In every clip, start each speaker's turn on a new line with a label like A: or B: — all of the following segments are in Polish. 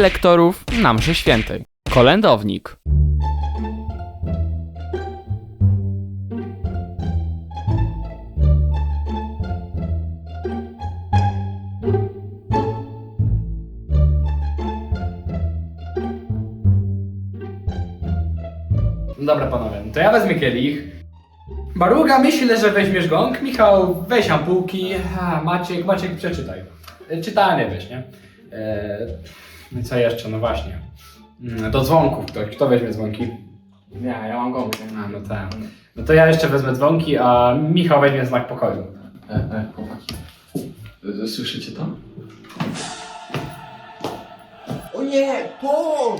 A: lektorów na mszy świętej. Kolędownik.
B: Dobra panowie, no to ja wezmę kielich. Baruga myślę, że weźmiesz gong. Michał, weź ampułki. Maciek, Maciek, przeczytaj. E, Czytanie weź, nie? E, no i co jeszcze? No właśnie. Mm, Do dzwonków ktoś. Kto weźmie dzwonki?
C: Ja, ja mam gąbkę.
B: A, no tak. No to ja jeszcze wezmę dzwonki, a Michał weźmie znak pokoju.
C: E, e, chłopaki. E, Słyszycie to?
D: O nie, to!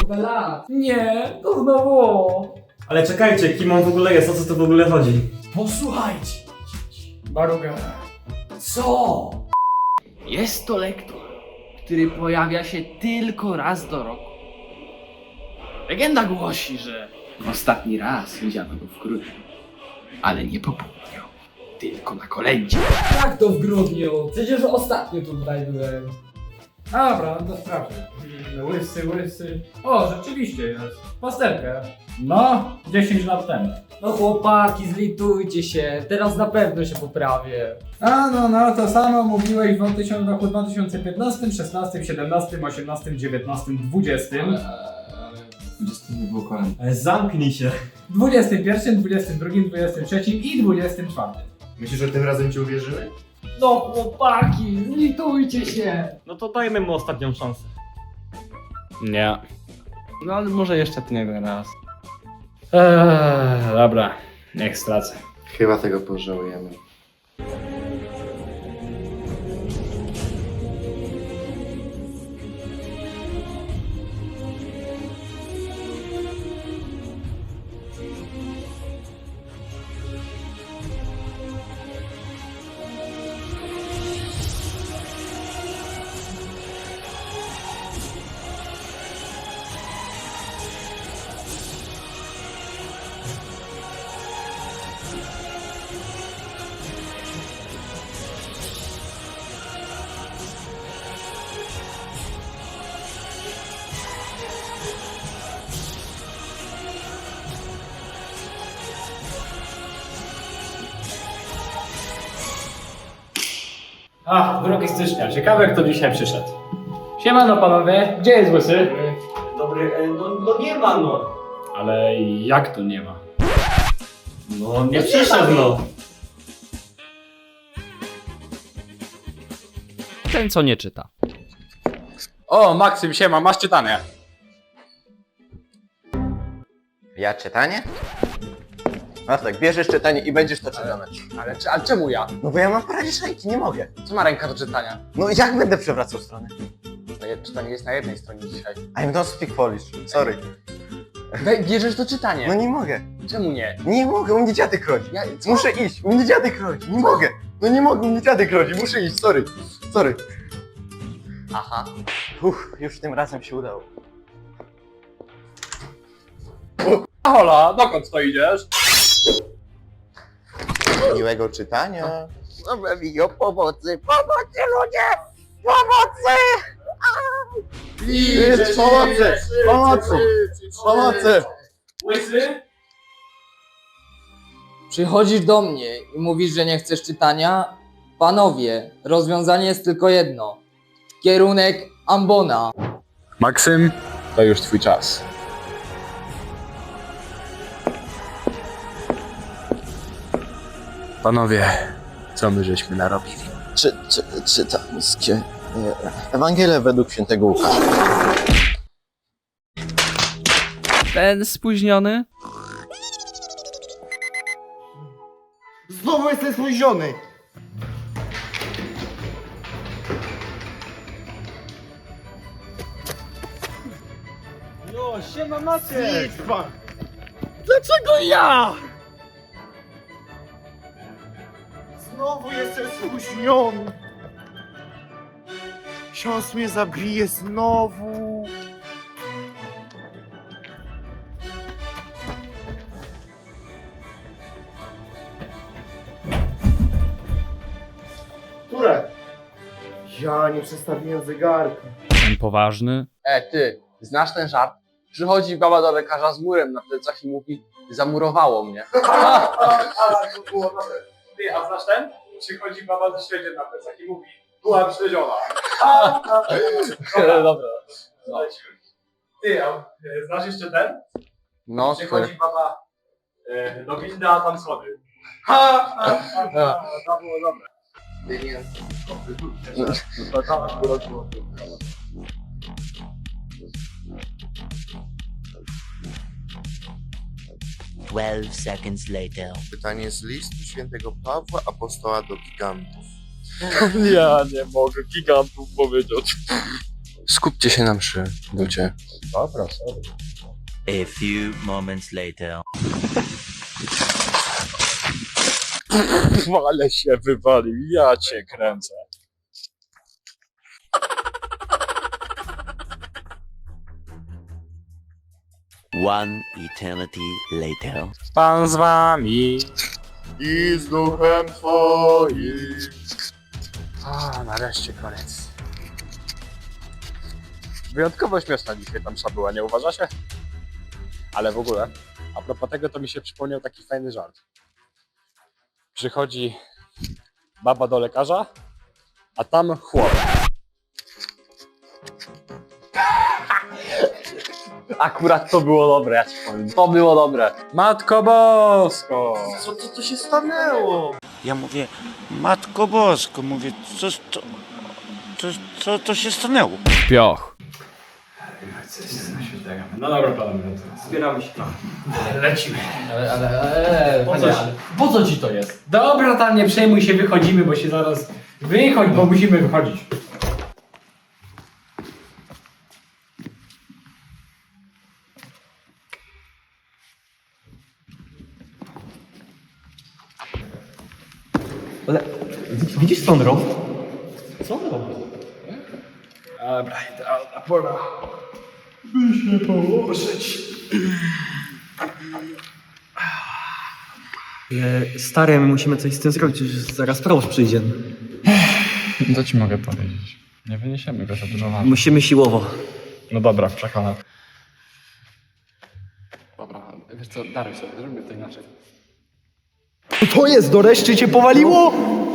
E: Kupę lat. Nie, to znowu.
F: Ale czekajcie, kim on w ogóle jest, o co tu w ogóle chodzi?
E: Posłuchajcie. Baruga. Co?
A: Jest to lektor, który pojawia się tylko raz do roku. Legenda głosi, że ostatni raz widziano go w grudniu, ale nie po południu, tylko na kolędzie.
E: Jak to w grudniu? Przecież ostatnio tutaj byłem.
B: Dobra, no to sprawdzę. Mm, Łysy, łysy. O, rzeczywiście jest. Pasterkę. No, 10 lat temu.
E: No chłopaki, zlitujcie się. Teraz na pewno się poprawię.
B: A no, no, to samo mówiłeś w 2000, roku 2015, 16, 17, 18, 19, 20.
C: Ale, ale 20 nie było.
F: Ale zamknij się.
B: 21, 22, 23 i 24.
D: Myślisz, że tym razem ci uwierzyły?
E: No chłopaki, zlitujcie się.
F: No to dajmy mu ostatnią szansę.
B: Nie. No ale może jeszcze ten raz. Eee, dobra, niech stracę.
D: Chyba tego pożałujemy.
B: Ach, 2 stycznia. Ciekawe kto dzisiaj przyszedł. Siemano panowie, gdzie jest łysy?
F: Dobry, e, no, no nie ma no.
B: Ale jak to nie ma?
F: No nie przyszedł no.
A: Ten, co nie czyta.
B: O, Maksym, siema, masz czytanie.
D: Ja czytanie? No tak, bierzesz czytanie i będziesz to czytane.
B: Ale, czy- ale czemu ja?
D: No bo ja mam paraliżanki, nie mogę.
B: Co ma ręka do czytania?
D: No jak będę przewracał stronę?
B: Czytanie jest na jednej stronie dzisiaj.
D: I'm not speak Polish, sorry.
B: Bierzesz do czytania.
D: No nie mogę.
B: Czemu nie?
D: Nie mogę, u mnie dziadek rodzi.
B: Ja, co?
D: Muszę iść, u mnie dziadek rodzi, nie mogę. No nie mogę, u mnie dziadek rodzi, muszę iść, sorry. Sorry.
B: Aha.
D: Uff, już tym razem się udało.
B: Hola, dokąd to idziesz?
D: Miłego czytania. Dobra, Wio, pomocy, pomocy ludzie! Pomocy! Jest pomocy! Pomocy! Pomocy!
B: Łysy?
E: Przychodzisz do mnie i mówisz, że nie chcesz czytania? Panowie, rozwiązanie jest tylko jedno. Kierunek Ambona.
B: Maksym, to już twój czas. Panowie, co my żeśmy narobili?
D: Czy, czy, czytamskie Ewangelia według świętego Łukasza.
A: Ten spóźniony?
D: Znowu jestem spóźniony!
F: No, siema Maciek.
D: Dlaczego ja? Znowu jestem spóźniony. Ksiądz mnie zabije znowu.
F: górę.
G: Ja nie przestawiłem zegarka.
H: Ten poważny.
I: E, ty, znasz ten żart? Przychodzi baba do lekarza z murem na plecach i mówi, zamurowało mnie.
G: to było dobre.
C: Ty, a znasz ten? Przychodzi baba ze śledziem na plecach i mówi, byłam śledziona.
I: Dobra.
C: Ty, a e, znasz jeszcze ten?
I: No,
C: Przychodzi baba e, do windy, a tam schody.
G: To było dobre.
I: No to tam akurat było.
J: Twelve seconds later.
G: Pytanie z listu świętego Pawła apostoła do gigantów.
B: Ja nie mogę gigantów powiedzieć.
I: Skupcie się na mszy, ludzie.
C: Dobra, sorry.
J: A few moments later.
B: Ale się wywalił, ja cię kręcę.
J: One eternity later.
H: Pan z wami.
G: I z duchem twoim.
B: A, nareszcie koniec. Wyjątkowo śmieszna dzisiaj ta msza była, nie uważacie? Ale w ogóle, a propos tego, to mi się przypomniał taki fajny żart. Przychodzi baba do lekarza, a tam chłop.
I: Akurat to było dobre, ja ci powiem. To było dobre.
B: Matko Bosko!
G: Co, co to się stanęło?
K: Ja mówię, Matko Bosko, mówię, co, to, co, co to się stanęło?
H: Pioch.
C: No dobra, panowie, no to
F: Zbieramy się.
C: lecimy.
L: Ale, ale, ale,
C: Po coś.
L: ale po co ci to jest?
C: Dobra, tam nie przejmuj się, wychodzimy, bo się zaraz... Wychodź, bo musimy wychodzić.
F: Widzisz tą drogę? Co to?
C: Dobra, idealna pora.
F: E, Stary, my musimy coś z tym zrobić, już zaraz proboszcz przyjdzie.
B: Co ci mogę powiedzieć? Nie wyniesiemy go za dużo wagi.
F: Musimy siłowo.
B: No dobra, przekonam.
L: Dobra, wiesz co, daruj sobie, zrobimy to inaczej.
F: To jest, do reszty cię powaliło?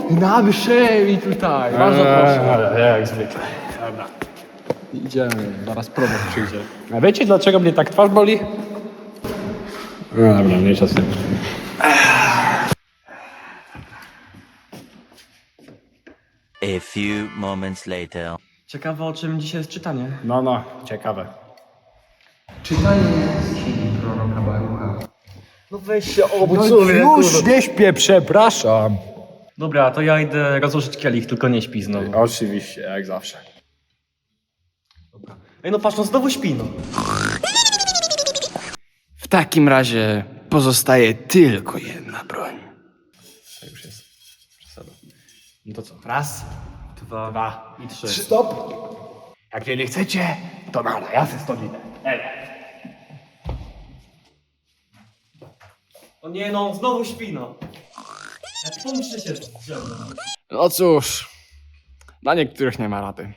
L: Na mszy i tutaj, bardzo proszę.
B: Ale jak zwykle. Dobra.
L: Idziemy, zaraz proboszcz przyjdzie.
C: A wiecie dlaczego mnie tak twarz boli? No dobra, mniejsza z tym.
J: A few moments later.
F: Ciekawe o czym dzisiaj jest czytanie.
C: No, no, ciekawe.
F: No weź się
C: No już nie śpię, przepraszam.
F: Dobra, to ja idę rozłożyć kielich, tylko nie śpi znowu.
B: Oczywiście, jak zawsze.
F: Ej no patrz, no znowu śpi no.
L: W takim razie pozostaje tylko jedna broń.
B: To już jest przesada.
L: No to co? Raz,
F: Dwa,
L: dwa
F: i trzy.
C: Stop! Jak nie chcecie, to nara, ja se stąd idę. Ej.
F: O nie no, znowu śpi no. Jak się z
L: No cóż, dla niektórych nie ma rady.